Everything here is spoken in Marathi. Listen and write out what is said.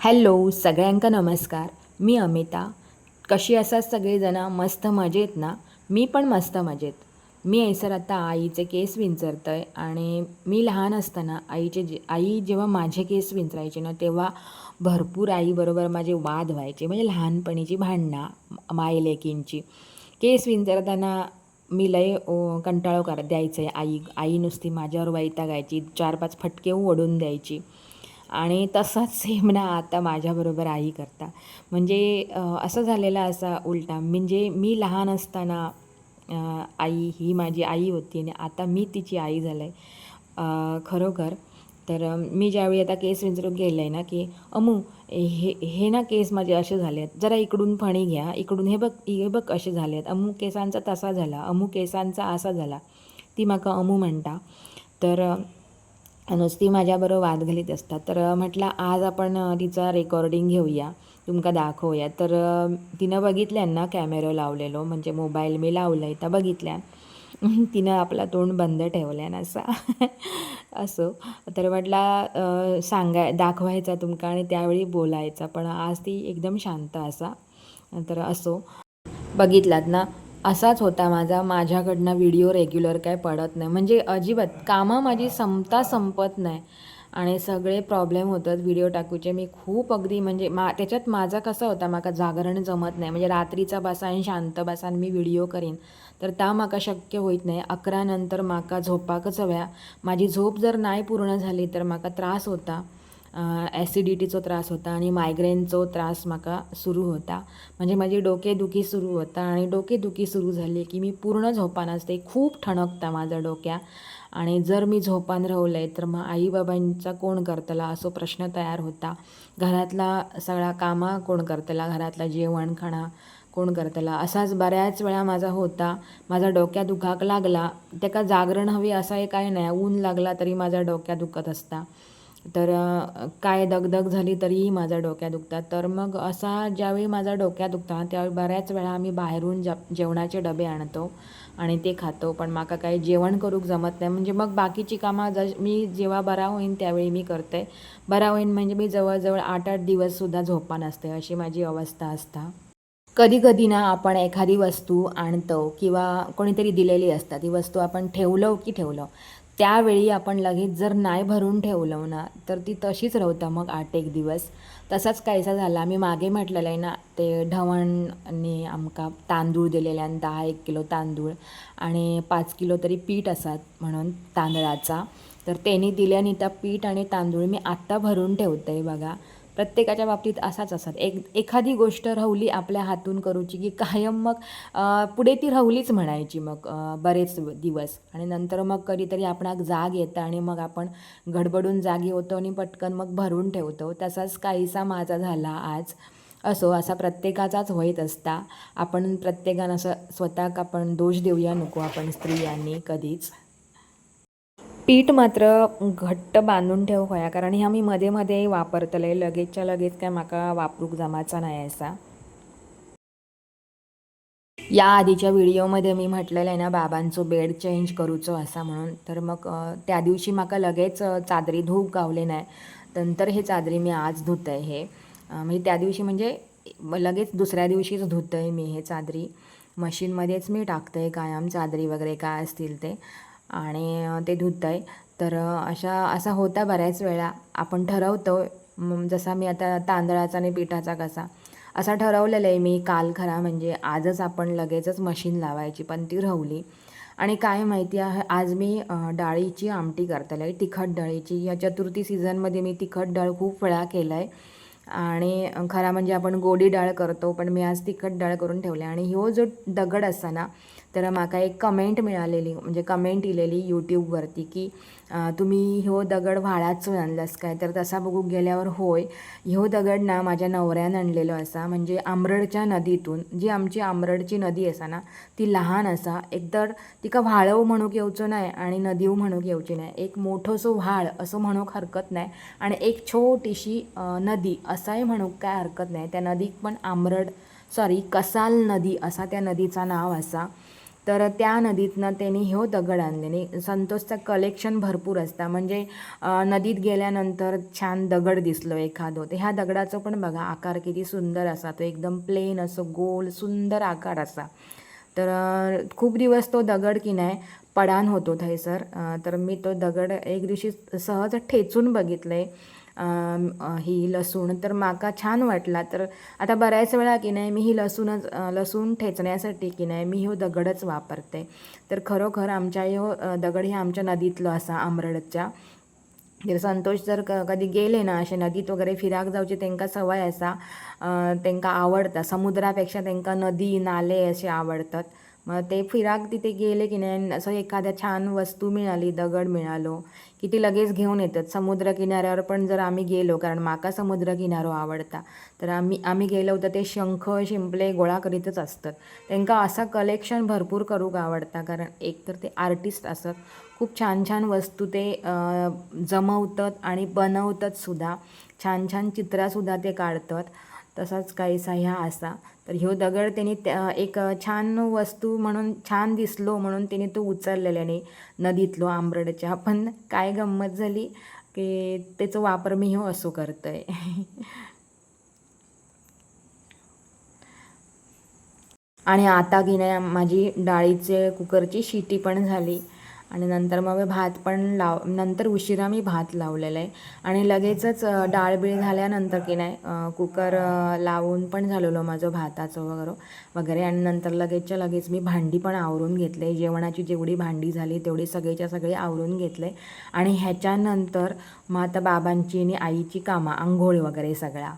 हॅलो सगळ्यांका नमस्कार. मी अमिता. कशी असात सगळेजणं? मस्त मजेत ना? मी पण मस्त मजेत. मी ऐसर आता आईचे केस विंचरतोय आणि मी लहान असताना आईचे जे आई जेव्हा माझे केस विंचरायचे ना तेव्हा भरपूर आईबरोबर माझे वाद व्हायचे. म्हणजे लहानपणीची भांडणं मायलेकींची. केस विंचरताना मी लय कंटाळो कर द्यायचे. आई आई नुसती माझ्यावर वैतागायची. चार पाच फटके ओढून द्यायची. आणि तसाच सेम ना आता माझ्याबरोबर आई करता. म्हणजे असं झालेलं असा उलटा. म्हणजे मी लहान असताना आई ही माझी आई होती आणि आता मी तिची आई झालं आहे खरोखर. तर मी ज्यावेळी आता केस विंचरून गेलं आहे ना की अमू हे हे ना केस माझे असे झाले आहेत जरा इकडून फणी घ्या. इकडून हे बघ हे बघ असे झाले आहेत अमू केसांचा तसा झाला. अमू केसांचा असा झाला. ती म्हाका अमू म्हणटा तर नुसती माझ्याबरोबर वाद घालीत असतात. तर म्हटलं आज आपण तिचा रेकॉर्डिंग घेऊया. तुमका दाखवूया. तर तिनं बघितल्यान ना कॅमेरो लावलेलो. म्हणजे मोबाईल मी लावलं आहे तर बघितल्यान. तिनं आपला तोंड बंद ठेवल्यान असा. असो. तर म्हटलं सांगाय दाखवायचा तुमका आणि त्यावेळी बोलायचा. पण आज ती एकदम शांत असा. तर असो. बघितलात ना? असाच होता माझा. माझ्याकडनं व्हिडिओ रेग्युलर काय पडत नाही. म्हणजे अजिबात कामं माझी संपता संपत नाही. आणि सगळे प्रॉब्लेम होतात व्हिडिओ टाकूचे. मी खूप अगदी म्हणजे मा त्याच्यात माझा कसा होता माका जागरण जमत नाही. म्हणजे रात्रीचा बसान शांत बसान मी व्हिडिओ करीन. तर ता माका शक्य होईत नाही. अकरा नंतर झोपाकच हव्या. माझी झोप जर नाही पूर्ण झाली तर माका त्रास होता. ॲसिडिटीचो त्रास होता आणि मायग्रेनचो त्रास म्हाका सुरू होता. म्हणजे माझी डोकेदुखी सुरू होता आणि डोकेदुखी सुरू झाली की मी पूर्ण झोपान असते. खूप ठणकता माझं डोक्या. आणि जर मी झोपान रावलं आहे तर मग आईबाबांचा कोण करतला असो प्रश्न तयार होता. घरातला सगळा कामा कोण करतला? घरातला जेवण खाणा कोण करतला? असाच बऱ्याच वेळा माझा होता. माझा डोक्या दुखाक लागला. त्याका जागरण हवी असं काय नाही. ऊन लागला तरी माझा डोक्या दुखत असता. तर काय दगदग झाली तरीही माझा डोक्या दुखतात. तर मग असा ज्यावेळी माझा डोक्या दुखता त्यावेळी बऱ्याच वेळा आम्ही बाहेरून ज जेवणाचे डबे आणतो आणि ते खातो. पण माका काही जेवण करूक जमत नाही. म्हणजे मग बाकीची कामं ज मी जेव्हा बरा होईन त्यावेळी मी करते. बरा होईन म्हणजे मी जवळजवळ आठ आठ दिवससुद्धा झोपा नसते अशी माझी अवस्था असता. कधी कधी ना आपण एखादी वस्तू आणतो किंवा कोणीतरी दिलेली असतात ती वस्तू आपण ठेवलो की ठेवलं. त्यावेळी आपण लगेच जर नाही भरून ठेवलं ना तर ती तशीच राहतं मग आठ एक दिवस. तसाच कायसा झाला मी मागे म्हटलेलं आहे ना ते ढवणने आमका तांदूळ दिलेले आणि दहा एक किलो तांदूळ आणि पाच किलो तरी पीठ असतात म्हणून तांदळाचा. तर त्यांनी दिल्याने त्या पीठ आणि तांदूळ मी आत्ता भरून ठेवते बघा. प्रत्येकाच्या बाबतीत असाच असतात एक एखादी गोष्ट राहुली आपल्या हातून करूची की कायम मग पुढे ती राहुलीच म्हणायची मग बरेच दिवस. आणि नंतर मग कधीतरी आपणाक जाग येतं आणि मग आपण गडबडून जागी होतो आणि पटकन मग भरून ठेवतो. तसाच काहीसा माझा झाला आज असो असा प्रत्येकाचाच होईत असता. आपण प्रत्येकानं असं स्वतःक आपण दोष देऊया नको आपण स्त्रियांनी कधीच. पीठ मात्र घट्ट बांधून ठेव होया कारण ह्या मी मध्ये मध्ये वापरतले. लगेचच्या लगेच काय म्हाका वापरूक जमाचा नाही असा. या आधीच्या व्हिडिओमध्ये मी म्हटलेलं आहे ना बाबांचो बेड चेंज करूचो असा म्हणून. तर मग त्या दिवशी म्हाका लगेच चादरी धूप गावले नाही. नंतर हे चादरी मी आज धुत आहे हे म्हणजे त्या दिवशी म्हणजे लगेच दुसऱ्या दिवशीच धुतं आहे मी हे चादरी. मशीनमध्येच मी टाकतं आहे कायम चादरी वगैरे काय असतील ते. आणि ते धुत आहे तर अशा असा होता बऱ्याच वेळा. आपण ठरवतो जसा मी आता तांदळाचा आणि पिठाचा कसा. असा ठरवलेलं आहे मी काल खरा म्हणजे आजच आपण लगेचच मशीन लावायची पण ती राहुली. आणि काय माहिती आहे आज मी डाळीची आमटी करतले. तिखट डाळीची. या चतुर्थी सीझनमध्ये मी तिखट डाळ खूप वेळा केलं आहे आणि खरा म्हणजे आपण गोडी डाळ करतो पण मी आज तिखट डाळ करून ठेवले. आणि ह्यो जो दगड असा ना तर म्हाका एक कमेंट मिळालेली म्हणजे कमेंट इलेली यूट्यूबवरती की तुम्ही ह्यो दगड व्हाळाचो आणलास काय? तर तसा बघू गेल्यावर होय ह्यो दगड ना माझ्या नवऱ्यान आणलेलो असा. म्हणजे आमरडच्या नदीतून जी आमची आमरडची नदी असा ना ती लहान असा. एकतर तिका व्हाळव म्हणूक येवचो नाही आणि नदीव म्हणूक येवची नाही एक मोठोसो व्हाळ असं म्हणूक हरकत नाही आणि एक छोटीशी नदी असाही म्हणूक काय हरकत नाही त्या नदीक पण आमरड सॉरी कसाल नदी असा त्या नदीचा नाव असा. तर त्या नदीतनं त्यांनी ह्यो दगड आणलेले संतोषचं कलेक्शन भरपूर असतं. म्हणजे नदीत गेल्यानंतर छान दगड दिसलो एखादो. तर ह्या दगडाचं पण बघा आकार किती सुंदर असा. तो एकदम प्लेन असो गोल सुंदर आकार असा. तर खूप दिवस तो दगड की नाही पडान होतो थंयसर. तर मी तो दगड एक दिवशी सहज ठेचून बघितले ही लसूण. तर माका छान वाटला. तर आता बऱ्याच वेळा की नाही मी ही लसूणच लसूण ठेचण्यासाठी की नाही मी ह्यो दगडच वापरते. तर खरोखर आमच्या ह्यो दगड हे आमच्या नदीतलं असा आमरडच्या. जर संतोष जर क कधी गेले ना असे नदीत वगैरे फिराक जावची तांकां सवय आसा अं, तांकां समुद्रापेक्षा तांकां नदी नाले असे आवडतात. मग ते फिराक तिथे गेले की नाही असं एखाद्या छान वस्तू मिळाली दगड मिळालो की ती लगेच घेऊन येतात. समुद्र किनाऱ्यावर पण जर आम्ही गेलो कारण माका समुद्रकिनारो आवडता तर आम्ही आम्ही गेलो तर ते शंख शिंपले गोळा करीतच असतात. त्यांना असं कलेक्शन भरपूर करूक आवडता कारण एक तर ते आर्टिस्ट असत. खूप छान छान वस्तू ते जमवतात आणि बनवतात सुद्धा. छान छान चित्रांसुद्धा ते काढतात. तसाच काहीसा ह्या असा. तर ह्यो दगड त्यांनी त्या- एक छान वस्तू म्हणून छान दिसलो म्हणून त्यांनी तो उचललेल्याने नदीतलो आंबरडच्या. पण काय गंमत झाली की त्याचा वापर मी ह्यो असो करतोय. आणि आता की नाही माझी डाळीचे कुकरची शिटी पण झाली. आणि नंतर मग मी भात पण लाव नंतर उशिरा मी भात लावलेला आहे. आणि लगेचच डाळबिळ डाळ बीळ झाल्यानंतर की नाही कुकर लावून पण झालेलो माझं भाताचं वगैरे वगैरे. आणि नंतर लगेचच्या लगेच मी भांडी पण आवरून घेतले. जेवणाची जेवढी भांडी झाली तेवढी सगळीच्या सगळी आवरून घेतले. आणि ह्याच्यानंतर मग आता बाबांची आणि आईची कामं आंघोळी वगैरे सगळ्या.